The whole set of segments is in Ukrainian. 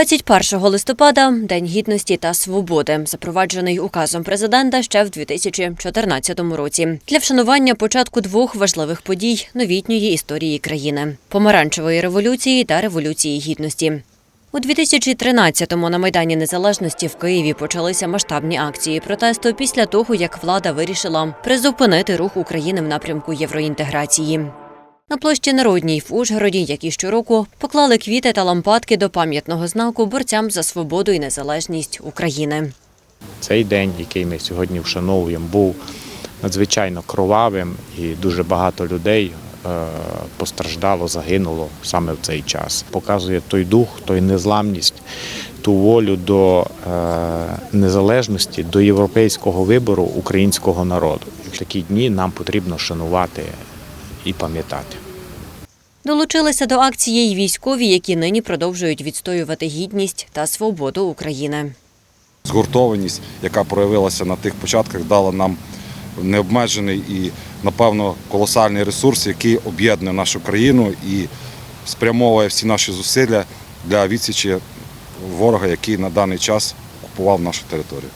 21 листопада День гідності та свободи, запроваджений указом президента ще в 2014 році для вшанування початку двох важливих подій новітньої історії країни помаранчевої революції та революції гідності. У 2013-му на Майдані Незалежності в Києві почалися масштабні акції протесту після того, як влада вирішила призупинити рух України в напрямку євроінтеграції. На площі Народній в Ужгороді, як і щороку, поклали квіти та лампадки до пам'ятного знаку борцям за свободу і незалежність України. Цей день, який ми сьогодні вшановуємо, був надзвичайно кровавим і дуже багато людей е, постраждало, загинуло саме в цей час. Показує той дух, той незламність, ту волю до е, незалежності, до європейського вибору українського народу. В такі дні нам потрібно шанувати і пам'ятати. Долучилися до акції й військові, які нині продовжують відстоювати гідність та свободу України. згуртованість, яка проявилася на тих початках, дала нам необмежений і, напевно, колосальний ресурс, який об'єднує нашу країну і спрямовує всі наші зусилля для відсічі ворога, який на даний час окупував нашу територію.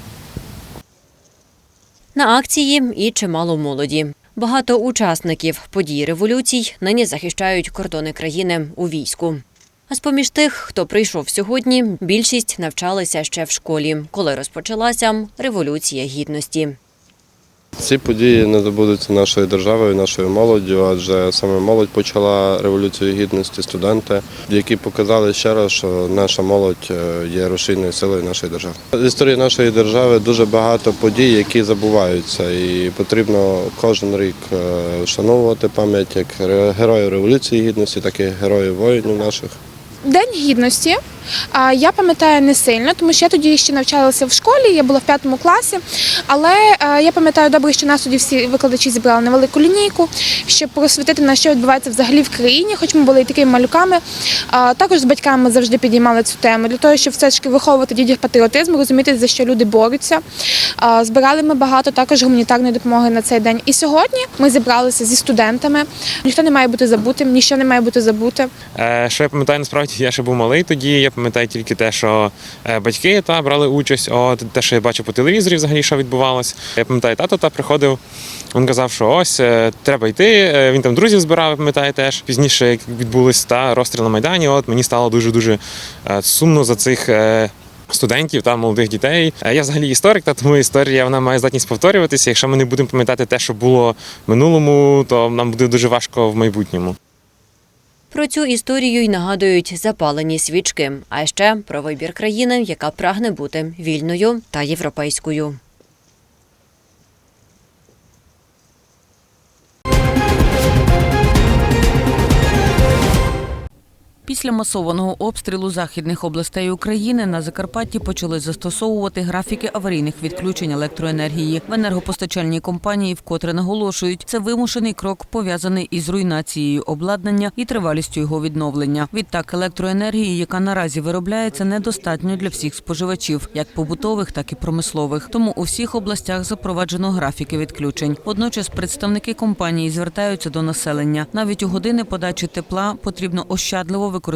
На акції і чимало молоді. Багато учасників подій революцій нині захищають кордони країни у війську. А з-поміж тих, хто прийшов сьогодні, більшість навчалися ще в школі, коли розпочалася революція гідності. Ці події не забудуться нашою державою, нашою молоддю, адже саме молодь почала революцію гідності, студенти, які показали ще раз, що наша молодь е, є рушійною силою нашої держави. В історії нашої держави дуже багато подій, які забуваються, і потрібно кожен рік е, вшановувати пам'ять як героїв революції гідності, так і героїв воїнів наших. День гідності. Я пам'ятаю не сильно, тому що я тоді ще навчалася в школі, я була в п'ятому класі. Але е, я пам'ятаю добре, що нас тоді всі викладачі зібрали на велику лінійку, щоб просвітити на що відбувається взагалі в країні, хоч ми були і такими малюками. Також з батьками ми завжди підіймали цю тему для того, щоб все ж таки виховувати дітях патріотизм, розуміти, за що люди борються. Збирали ми багато також гуманітарної допомоги на цей день. І сьогодні ми зібралися зі студентами. Ніхто не має бути забутим, ніщо не має бути забуте. Е, Що я пам'ятаю, насправді я ще був малий тоді. Я пам'ятаю тільки те, що е, батьки та брали участь, от те, що я бачив по телевізорі, взагалі що відбувалось. Я пам'ятаю, тато та приходив. Він казав, що ось е, треба йти. Е, Він там друзів збирав, я пам'ятаю теж. Пізніше, як відбулись та розстріл на майдані, от мені стало дуже дуже сумно за цих. Студентів та молодих дітей. Я взагалі історик, та тому історія вона має здатність повторюватися. Якщо ми не будемо пам'ятати те, що було в минулому, то нам буде дуже важко в майбутньому. Про цю історію й нагадують запалені свічки, а ще про вибір країни, яка прагне бути вільною та європейською. Після масованого обстрілу західних областей України на Закарпатті почали застосовувати графіки аварійних відключень електроенергії. В енергопостачальній компанії вкотре наголошують, це вимушений крок пов'язаний із руйнацією обладнання і тривалістю його відновлення. Відтак електроенергії, яка наразі виробляється, недостатньо для всіх споживачів, як побутових, так і промислових. Тому у всіх областях запроваджено графіки відключень. Водночас представники компанії звертаються до населення. Навіть у години подачі тепла потрібно ощадливо використовувати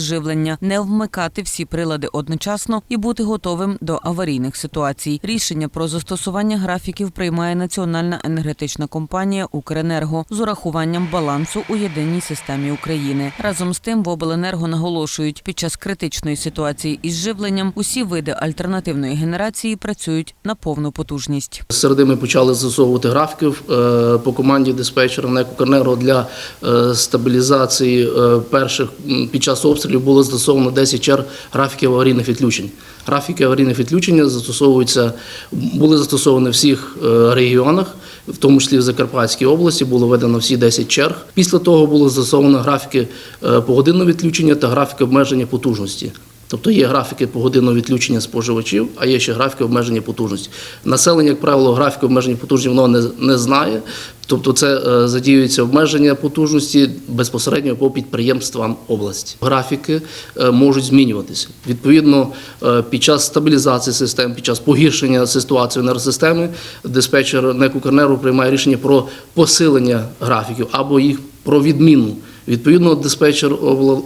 живлення, не вмикати всі прилади одночасно і бути готовим до аварійних ситуацій. Рішення про застосування графіків приймає Національна енергетична компанія Укренерго з урахуванням балансу у єдиній системі України. Разом з тим в обленерго наголошують, під час критичної ситуації із живленням усі види альтернативної генерації працюють на повну потужність. Середи ми почали застосовувати графіків е, по команді диспетчера НЕК «Укренерго» для е, стабілізації е, перших під час обстрілів було застосовано 10 черг графіків аварійних відключень. Графіки аварійних відключення застосовуються, були застосовані в всіх е, регіонах, в тому числі в Закарпатській області, було введено всі 10 черг. Після того було застосовано графіки е, погодинного відключення та графіки обмеження потужності. Тобто є графіки погодинного відключення споживачів, а є ще графіки обмеження потужності. Населення, як правило, графіки обмеження потужності воно не, не знає. Тобто це е, задіюється обмеження потужності безпосередньо по підприємствам області. Графіки е, можуть змінюватися. Відповідно, е, під час стабілізації систем, під час погіршення ситуації в енергосистемі, диспетчер НЕК «Укренерго» приймає рішення про посилення графіків або їх про відміну Відповідно, диспетчер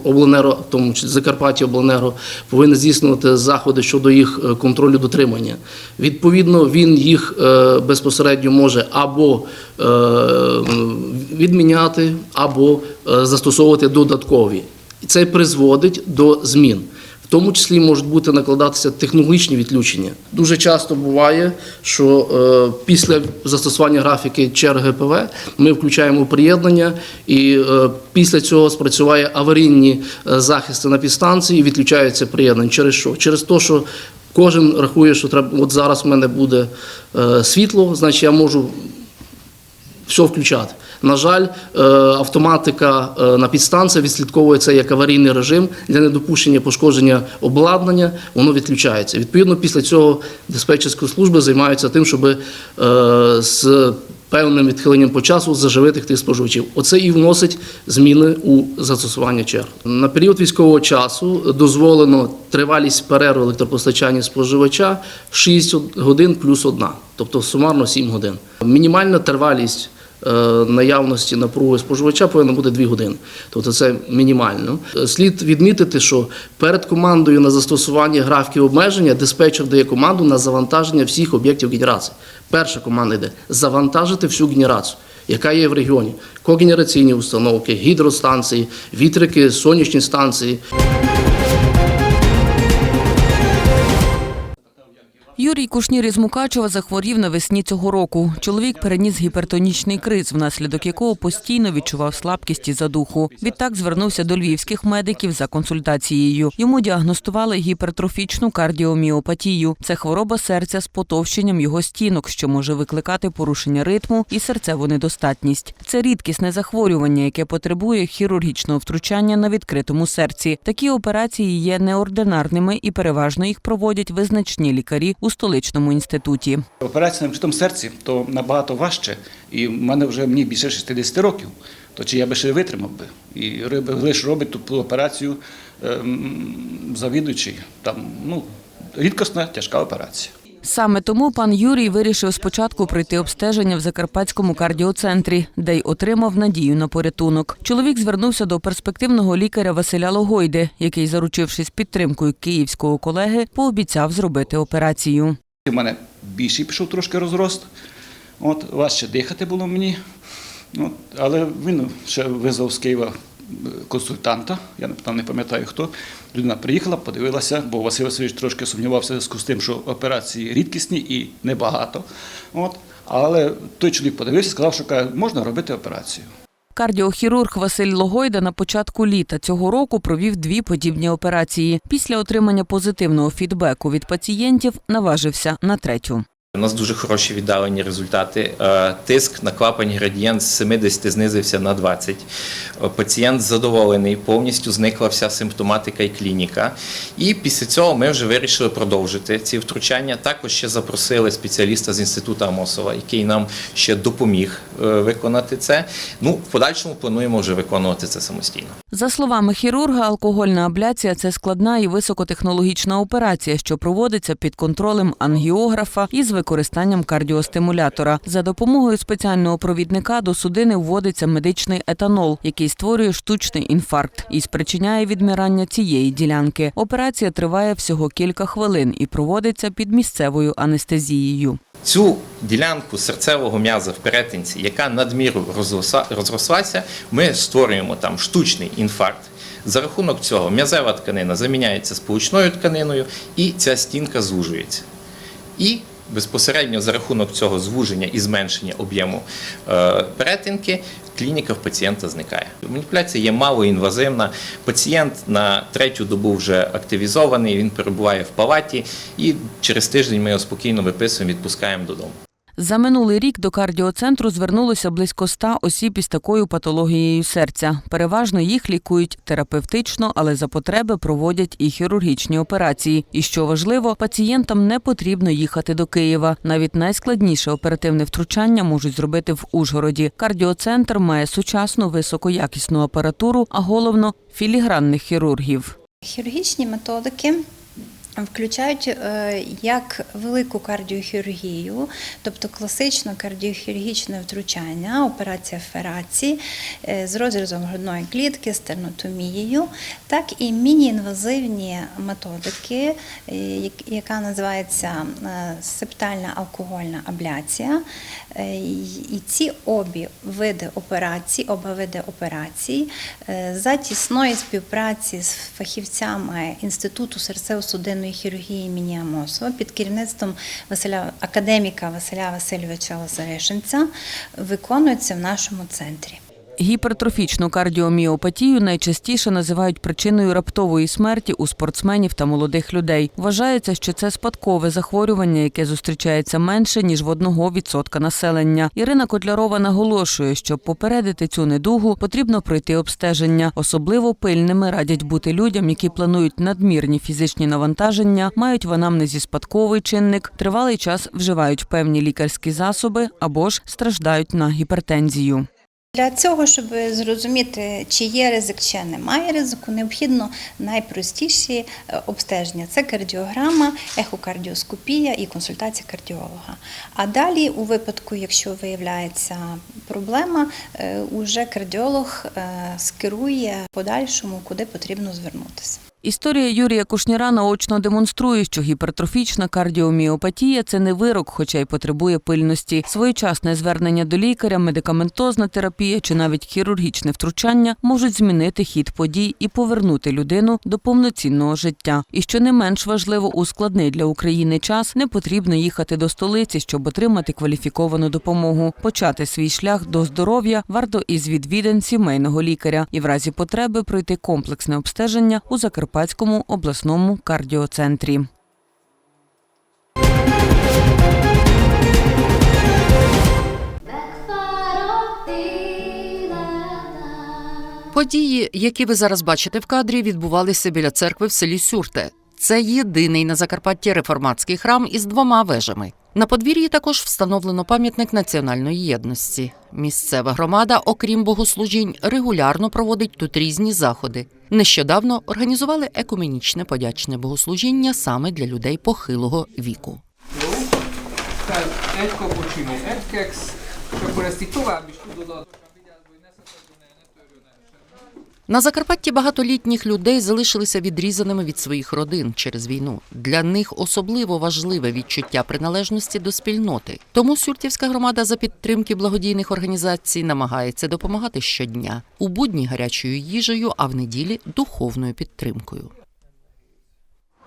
обленерго, в тому числі Закарпаття обленерго, повинен здійснювати заходи щодо їх е, контролю дотримання. Відповідно, він їх е, безпосередньо може або е, відміняти, або застосовувати додаткові. Це призводить до змін. Тому числі можуть бути накладатися технологічні відключення. Дуже часто буває, що е, після застосування графіки черг ГПВ ми включаємо приєднання, і е, після цього спрацюває аварійні е, захисти на підстанції, і відключається приєднання. Через що? Через те, що кожен рахує, що треба, от зараз в мене буде світло, значить я можу все включати. На жаль, е, автоматика е, на підстанції відслідковує це як аварійний режим для недопущення пошкодження обладнання, воно відключається. Відповідно, після цього диспетчерські служби займаються тим, щоб е, з певним відхиленням по часу заживити тих споживачів. Оце і вносить зміни у застосування черг. На період військового часу дозволено тривалість перерви електропостачання споживача 6 годин плюс 1, тобто сумарно 7 годин. Мінімальна тривалість наявності напруги споживача повинна бути 2 години. Тобто це мінімально. Е, Слід відмітити, що перед командою на застосування графіків обмеження диспетчер дає команду на завантаження всіх об'єктів генерації. Перша команда йде завантажити всю генерацію. Яка є в регіоні? Когенераційні установки, гідростанції, вітрики, сонячні станції. Юрій Кушнір із Мукачева захворів навесні цього року. Чоловік переніс гіпертонічний криз, внаслідок якого постійно відчував слабкість і задуху. Відтак звернувся до львівських медиків за консультацією. Йому діагностували гіпертрофічну кардіоміопатію. Це хвороба серця з потовщенням його стінок, що може викликати порушення ритму і серцеву недостатність. Це рідкісне захворювання, яке потребує хірургічного втручання на відкритому серці. Такі операції є неординарними і переважно їх проводять визначні лікарі у столичному інституті. Операція на відкритому серці то набагато важче, і в мене вже мені більше 60 років. То чи я би ще витримав би? І лише робить ту операцію ем, завідуючий. Там ну рідкосна тяжка операція. Саме тому пан Юрій вирішив спочатку пройти обстеження в Закарпатському кардіоцентрі, де й отримав надію на порятунок. Чоловік звернувся до перспективного лікаря Василя Логойди, який, заручившись підтримкою київського колеги, пообіцяв зробити операцію. У мене більший пішов трошки розрост. От, важче дихати було мені. От, але він ще визвав з Києва консультанта, я не пам'ятаю хто. Людина приїхала, подивилася, бо Василь Васильович трошки сумнівався в зв'язку з тим, що операції рідкісні і небагато. От, але той чоловік подивився, сказав, що можна робити операцію. Кардіохірург Василь Логойда на початку літа цього року провів дві подібні операції. Після отримання позитивного фідбеку від пацієнтів наважився на третю. У нас дуже хороші віддалені результати. Е, Тиск на клапані градієнт з 70 знизився на 20. Е, Пацієнт задоволений, повністю зникла вся симптоматика і клініка. І після цього ми вже вирішили продовжити ці втручання. Також ще запросили спеціаліста з інституту Амосова, який нам ще допоміг е, виконати це. Ну, в подальшому плануємо вже виконувати це самостійно. За словами хірурга, алкогольна абляція це складна і високотехнологічна операція, що проводиться під контролем ангіографа і з використанням кардіостимулятора. За допомогою спеціального провідника до судини вводиться медичний етанол, який створює штучний інфаркт і спричиняє відмирання цієї ділянки. Операція триває всього кілька хвилин і проводиться під місцевою анестезією. Цю ділянку серцевого м'яза в перетинці, яка надміру розрослася, ми створюємо там штучний інфаркт. За рахунок цього м'язева тканина заміняється сполучною тканиною, і ця стінка звужується. І безпосередньо за рахунок цього звуження і зменшення об'єму е, перетинки клініка в пацієнта зникає. Маніпуляція є малоінвазивна. Пацієнт на третю добу вже активізований, він перебуває в палаті, і через тиждень ми його спокійно виписуємо, відпускаємо додому. За минулий рік до кардіоцентру звернулося близько 100 осіб із такою патологією серця. Переважно їх лікують терапевтично, але за потреби проводять і хірургічні операції. І що важливо, пацієнтам не потрібно їхати до Києва. Навіть найскладніше оперативне втручання можуть зробити в Ужгороді. Кардіоцентр має сучасну високоякісну апаратуру, а головно філігранних хірургів. Хірургічні методики Включають е, як велику кардіохірургію, тобто класично кардіохірургічне втручання, операція ферації е, з розрізом грудної клітки, стернотомією, так і міні-інвазивні методики, е, яка називається септальна алкогольна абляція. І ці обі види операцій, оба види операцій за тісної співпраці з фахівцями Інституту серцево-судинної хірургії імені Амосова під керівництвом Василя академіка Василя Васильовича Лазаришинця виконується в нашому центрі. Гіпертрофічну кардіоміопатію найчастіше називають причиною раптової смерті у спортсменів та молодих людей. Вважається, що це спадкове захворювання, яке зустрічається менше ніж в 1% населення. Ірина Котлярова наголошує, щоб попередити цю недугу, потрібно пройти обстеження. Особливо пильними радять бути людям, які планують надмірні фізичні навантаження, мають в анамнезі спадковий чинник, тривалий час вживають певні лікарські засоби або ж страждають на гіпертензію. Для цього, щоб зрозуміти, чи є ризик, чи немає ризику, необхідно найпростіші е, обстеження: це кардіограма, ехокардіоскопія і консультація кардіолога. А далі, у випадку, якщо виявляється проблема, е, уже кардіолог е, скерує подальшому, куди потрібно звернутися. Історія Юрія Кушніра наочно демонструє, що гіпертрофічна кардіоміопатія це не вирок, хоча й потребує пильності. Своєчасне звернення до лікаря, медикаментозна терапія чи навіть хірургічне втручання можуть змінити хід подій і повернути людину до повноцінного життя. І що не менш важливо, у складний для України час не потрібно їхати до столиці, щоб отримати кваліфіковану допомогу. Почати свій шлях до здоров'я варто із відвідин сімейного лікаря і в разі потреби пройти комплексне обстеження у Закарпатському обласному кардіоцентрі. Події, які ви зараз бачите в кадрі, відбувалися біля церкви в селі Сюрте. Це єдиний на Закарпатті реформатський храм із двома вежами. На подвір'ї також встановлено пам'ятник національної єдності. Місцева громада, окрім богослужінь, регулярно проводить тут різні заходи. Нещодавно організували екуменічне подячне богослужіння саме для людей похилого віку. Meg egy keksz, és akkor ezt így tovább is tudod adni. На Закарпатті багатолітніх людей залишилися відрізаними від своїх родин через війну. Для них особливо важливе відчуття приналежності до спільноти. Тому Сюртівська громада за підтримки благодійних організацій намагається допомагати щодня у будні гарячою їжею, а в неділі духовною підтримкою. Hálásak vagyunk azért, hogy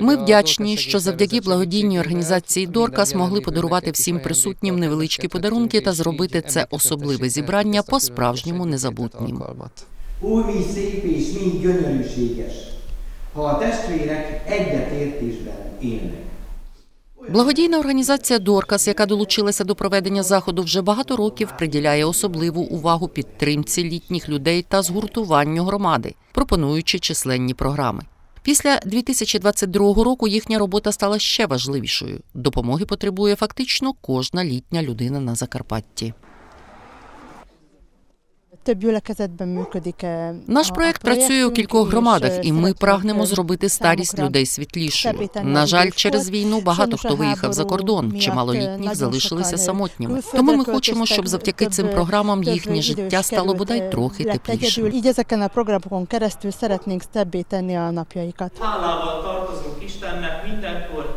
Ми вдячні, що завдяки благодійній організації Доркас могли подарувати всім присутнім невеличкі подарунки та зробити це особливе зібрання незабутнім. Testvérek egyetértésben élnek. Благодійна організація Доркас, яка долучилася до проведення заходу вже багато років, приділяє особливу увагу підтримці літніх людей та згуртуванню громади, пропонуючи численні програми. Після 2022 року їхня робота стала ще важливішою. Допомоги потребує фактично кожна літня людина на Закарпатті. Több gyülekezetben működik. Наш проект працює у кількох громадах, і ми прагнемо eh, зробити старість людей світлішою. На жаль, через війну багато хто виїхав за кордон. Чимало е, літніх залишилися самотніми. Тому ми хочемо, щоб завдяки цим програмам їхнє життя стало бодай трохи теплішим. Így ezeken a programokon keresztül szeretnénk szebbé tenni a napjaikat. Hálával tartozunk Istennek mindenkor.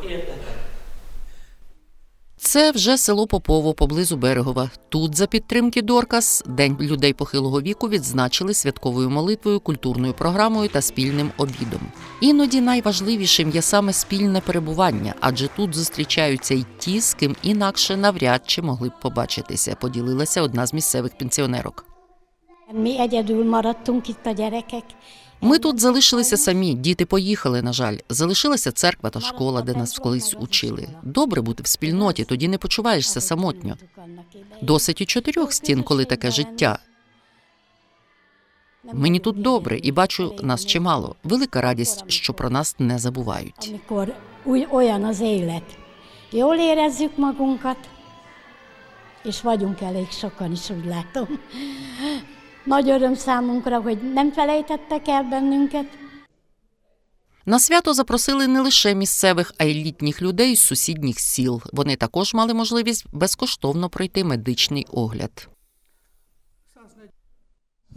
Це вже село Попово поблизу Берегова. Тут, за підтримки Доркас, День людей похилого віку відзначили святковою молитвою, культурною програмою та спільним обідом. Іноді найважливішим є саме спільне перебування, адже тут зустрічаються й ті, з ким інакше навряд чи могли б побачитися. Поділилася одна з місцевих пенсіонерок. Ми тут залишилися самі. Діти поїхали. На жаль, залишилася церква та школа, де нас колись учили. Добре бути в спільноті, тоді не почуваєшся самотньо. Досить і чотирьох стін, коли таке життя. Мені тут добре і бачу нас чимало. Велика радість, що про нас не забувають. Nagy öröm számunkra, hogy nem felejtettek el bennünket. На свято запросили не лише місцевих, а й літніх людей з сусідніх сіл. Вони також мали можливість безкоштовно пройти медичний огляд.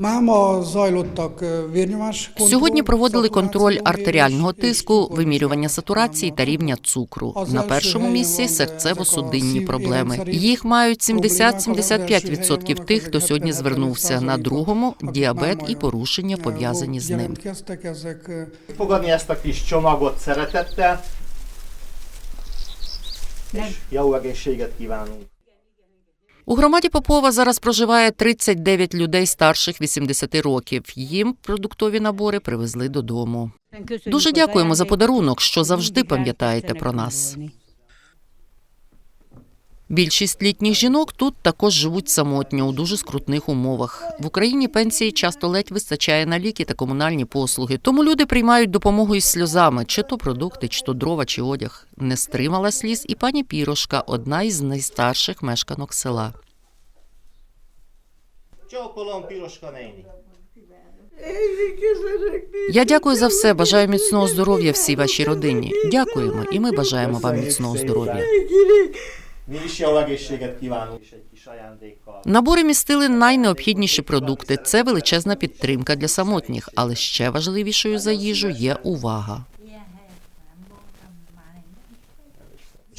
Máma zajlottak vérnyomás Сьогодні проводили контроль артеріального тиску, вимірювання сатурації та рівня цукру. На першому місці серцево-судинні проблеми. Їх мають 70-75% тих, хто сьогодні звернувся. На другому діабет і порушення пов'язані з ним. Fogadni ezt a kis csomagot szeretettel, és jó egészséget kívánunk! У громаді Попова зараз проживає 39 людей старших 80 років. Їм продуктові набори привезли додому. Дуже дякуємо за подарунок, що завжди пам'ятаєте про нас. Більшість літніх жінок тут також живуть самотньо у дуже скрутних умовах. В Україні пенсії часто ледь вистачає на ліки та комунальні послуги. Тому люди приймають допомогу із сльозами, чи то продукти, чи то дрова, чи одяг. Не стримала сліз і пані Пірошка, одна із найстарших мешканок села. Csókolom, Piroska néni! Я дякую за все. Бажаю міцного здоров'я всій вашій родині. Дякуємо, і ми бажаємо вам міцного здоров'я. Mi is jó egészséget kívánunk, és egy kis ajándékkal. Набори містили найнеобхідніші продукти. Це величезна підтримка для самотніх, але ще важливішою за їжу є увага.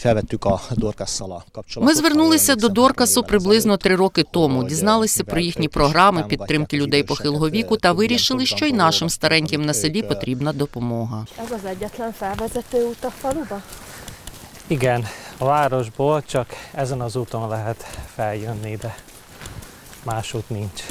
Felvettük a Dorkasszal a kapcsolatot. Ми звернулися до Доркасу приблизно три роки тому. Дізналися про їхні програми підтримки людей похилого віку та вирішили, що й нашим стареньким на селі потрібна допомога. Ez az egyetlen felvezető út a faluba? Igen, a városból csak ezen az úton lehet feljönni, de más út nincs.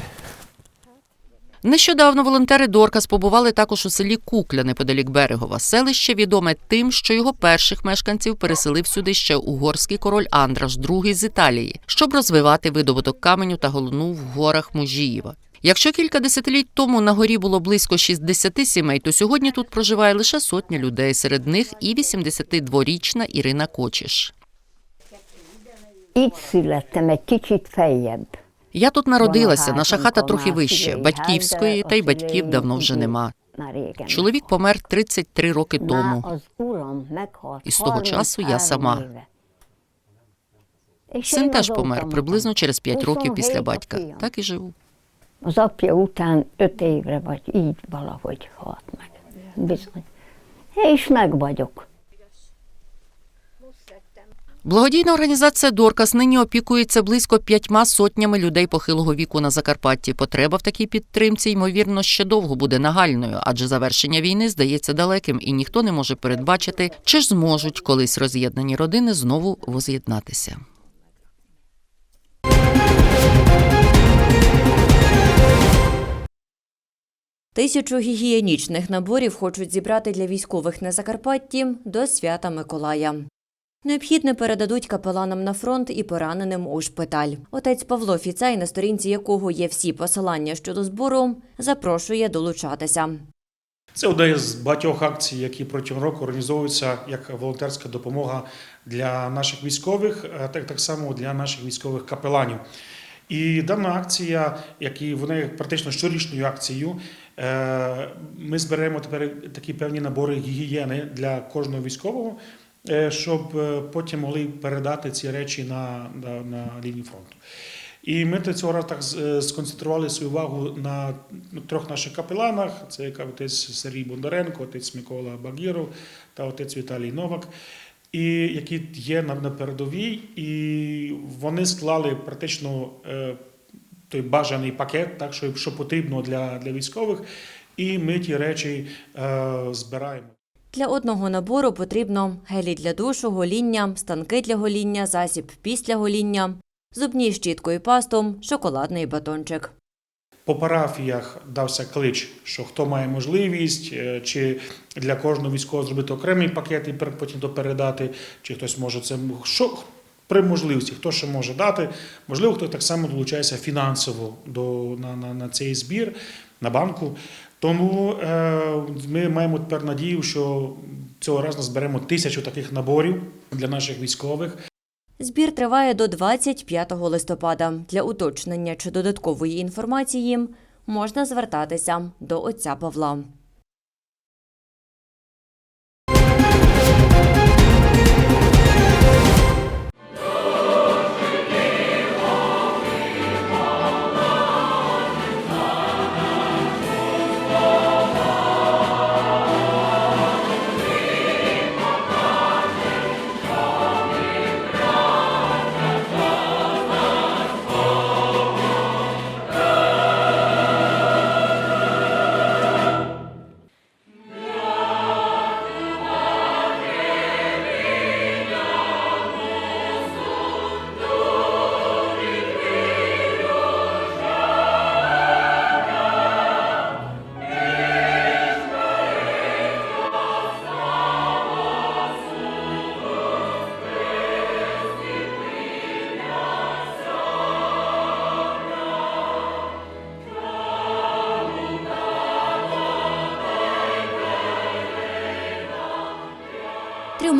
Нещодавно волонтери Доркас побували також у селі Кукля неподалік Берегова. Селище відоме тим, що його перших мешканців переселив сюди ще угорський король Андраш II з Італії, щоб розвивати видобуток каменю та голону в горах Мужіїва. Якщо кілька десятиліть тому на горі було близько 60 сімей, то сьогодні тут проживає лише сотня людей. Серед них і 82-річна Ірина Кочіш. Я тут народилася, наша хата трохи вище. Батьківської та й батьків давно вже нема. Чоловік помер 33 роки тому. І з того часу я сама. Син теж помер приблизно через 5 років після батька. Так і живу. Az apja után öt évre, vagy így valahogy halt meg. Bizony. És meg vagyok. Благодійна організація Доркас нині опікується близько п'ятьма сотнями людей похилого віку на Закарпатті. Потреба в такій підтримці, ймовірно, ще довго буде нагальною, адже завершення війни здається далеким, і ніхто не може передбачити, чи ж зможуть колись роз'єднані родини знову воз'єднатися. Тисячу гігієнічних наборів хочуть зібрати для військових на Закарпатті до свята Миколая. Необхідне передадуть капеланам на фронт і пораненим у шпиталь. Отець Павло Фіцай, на сторінці якого є всі посилання щодо збору, запрошує долучатися. Це одна з багатьох акцій, які протягом року організовуються як волонтерська допомога для наших військових, так, так само для наших військових капеланів. І дана акція, як і вона практично щорічною акцією, ми зберемо тепер такі певні набори гігієни для кожного військового, е, щоб е, потім могли передати ці речі на, на, на лінію фронту. І ми до цього разу так сконцентрували свою увагу на ну, трьох наших капеланах: це отець Сергій Бондаренко, отець Микола Багіров та отець Віталій Новак, і які є на, передовій, і вони склали практично е, той бажаний пакет, так що, що потрібно для, для військових, і ми ті речі е, збираємо. Для одного набору потрібно гелі для душу, гоління, станки для гоління, засіб після гоління, зубні щітку і пасту, шоколадний батончик. По парафіях дався клич, що хто має можливість, е, чи для кожного військового зробити окремий пакет і потім то передати, чи хтось може це що при можливості, хто що може дати. Можливо, хто так само долучається фінансово до, на, на, на цей збір, на банку. Тому е, ми маємо тепер надію, що цього разу зберемо тисячу таких наборів для наших військових. Збір триває до 25 листопада. Для уточнення чи додаткової інформації можна звертатися до отця Павла.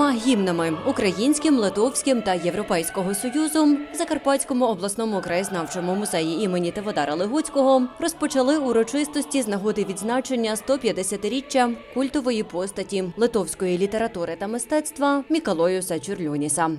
Трьома гімнами українським, литовським та європейського союзу Закарпатському обласному краєзнавчому музеї імені Теводара Легуцького розпочали урочистості з нагоди відзначення 150-річчя культової постаті литовської літератури та мистецтва Мікалоюса Чурлюніса.